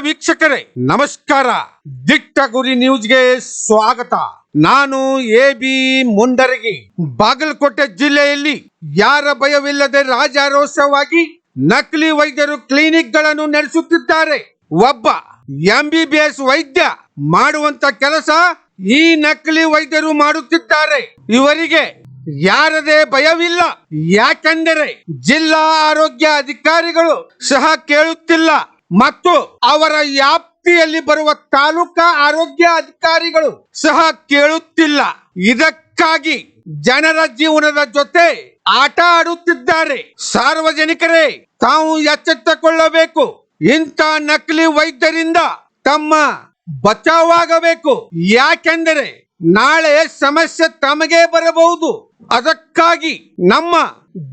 ವೀಕ್ಷಕರೇ, ನಮಸ್ಕಾರ. ದಿಟ್ಟ ಗುರಿ ನ್ಯೂಸ್ಗೆ ಸ್ವಾಗತ. ನಾನು ಎ ಬಿ ಮುಂಡರಗಿ. ಬಾಗಲಕೋಟೆ ಜಿಲ್ಲೆಯಲ್ಲಿ ಯಾರ ಭಯವಿಲ್ಲದೆ ರಾಜಾರೋಷವಾಗಿ ನಕಲಿ ವೈದ್ಯರು ಕ್ಲಿನಿಕ್ಗಳನ್ನು ನಡೆಸುತ್ತಿದ್ದಾರೆ. ಒಬ್ಬ ಎಂಬಿಬಿಎಸ್ ವೈದ್ಯ ಮಾಡುವಂತ ಕೆಲಸ ಈ ನಕಲಿ ವೈದ್ಯರು ಮಾಡುತ್ತಿದ್ದಾರೆ. ಇವರಿಗೆ ಯಾರದೇ ಭಯವಿಲ್ಲ. ಯಾಕೆಂದರೆ ಜಿಲ್ಲಾ ಆರೋಗ್ಯ ಅಧಿಕಾರಿಗಳು ಸಹ ಕೇಳುತ್ತಿಲ್ಲ. ಮತ್ತು ಅವರ ವ್ಯಾಪ್ತಿಯಲ್ಲಿ ಬರುವ ತಾಲೂಕಾ ಆರೋಗ್ಯ ಅಧಿಕಾರಿಗಳು ಸಹ ಕೇಳುತ್ತಿಲ್ಲ. ಇದಕ್ಕಾಗಿ ಜನರ ಜೀವನದ ಜೊತೆ ಆಟ ಆಡುತ್ತಿದ್ದಾರೆ. ಸಾರ್ವಜನಿಕರೇ, ತಾವು ಎಚ್ಚೆತ್ತುಕೊಳ್ಳಬೇಕು. ಇಂಥ ನಕಲಿ ವೈದ್ಯರಿಂದ ತಮ್ಮ ಬಚಾವಾಗಬೇಕು. ಯಾಕೆಂದರೆ ನಾಳೆ ಸಮಸ್ಯೆ ತಮಗೆ ಬರಬಹುದು. ಅದಕ್ಕಾಗಿ ನಮ್ಮ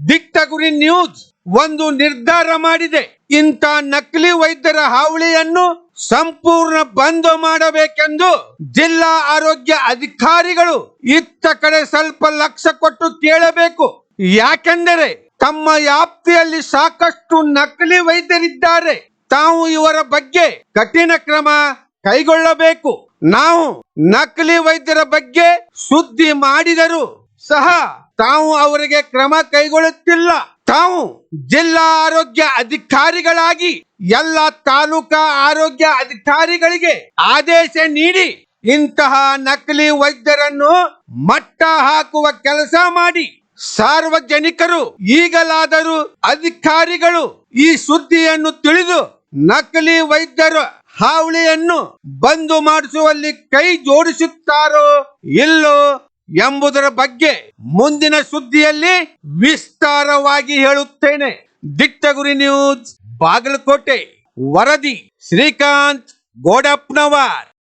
ದಿಟ್ಟ ಗುರಿ ನ್ಯೂಸ್ ಒಂದು ನಿರ್ಧಾರ ಮಾಡಿದೆ. ಇಂಥ ನಕಲಿ ವೈದ್ಯರ ಹಾವಳಿಯನ್ನು ಸಂಪೂರ್ಣ ಬಂದ್ ಮಾಡಬೇಕೆಂದು ಜಿಲ್ಲಾ ಆರೋಗ್ಯ ಅಧಿಕಾರಿಗಳು ಇತ್ತ ಕಡೆ ಸ್ವಲ್ಪ ಲಕ್ಷ ಕೊಟ್ಟು ಕೇಳಬೇಕು. ಯಾಕೆಂದರೆ ತಮ್ಮ ವ್ಯಾಪ್ತಿಯಲ್ಲಿ ಸಾಕಷ್ಟು ನಕಲಿ ವೈದ್ಯರಿದ್ದಾರೆ. ತಾವು ಇವರ ಬಗ್ಗೆ ಕಠಿಣ ಕ್ರಮ ಕೈಗೊಳ್ಳಬೇಕು. ನಾವು ನಕಲಿ ವೈದ್ಯರ ಬಗ್ಗೆ ಸುದ್ದಿ ಮಾಡಿದರೂ ಸಹ ತಾವು ಅವರಿಗೆ ಕ್ರಮ ಕೈಗೊಳ್ಳುತ್ತಿಲ್ಲ. ತಾವು ಜಿಲ್ಲಾ ಆರೋಗ್ಯ ಅಧಿಕಾರಿಗಳಾಗಿ ಎಲ್ಲ ತಾಲೂಕಾ ಆರೋಗ್ಯ ಅಧಿಕಾರಿಗಳಿಗೆ ಆದೇಶ ನೀಡಿ ಇಂತಹ ನಕಲಿ ವೈದ್ಯರನ್ನು ಮಟ್ಟ ಹಾಕುವ ಕೆಲಸ ಮಾಡಿ ಸಾರ್ವಜನಿಕರು, ಈಗಲಾದರೂ ಅಧಿಕಾರಿಗಳು ಈ ಸುದ್ದಿಯನ್ನು ತಿಳಿದು ನಕಲಿ ವೈದ್ಯರ ಹಾವಳಿಯನ್ನು ಬಂದು ಮಾಡಿಸುವಲ್ಲಿ ಕೈ ಜೋಡಿಸುತ್ತಾರೋ ಇಲ್ಲೋ ಎಂಬುದರ ಬಗ್ಗೆ ಮುಂದಿನ ಸುದ್ದಿಯಲ್ಲಿ ವಿಸ್ತಾರವಾಗಿ ಹೇಳುತ್ತೇನೆ. ದಿಟ್ಟಗುರಿ ನ್ಯೂಸ್ ಬಾಗಲಕೋಟೆ ವರದಿ ಶ್ರೀಕಾಂತ್ ಗೋಡಪ್ಪನವರ್.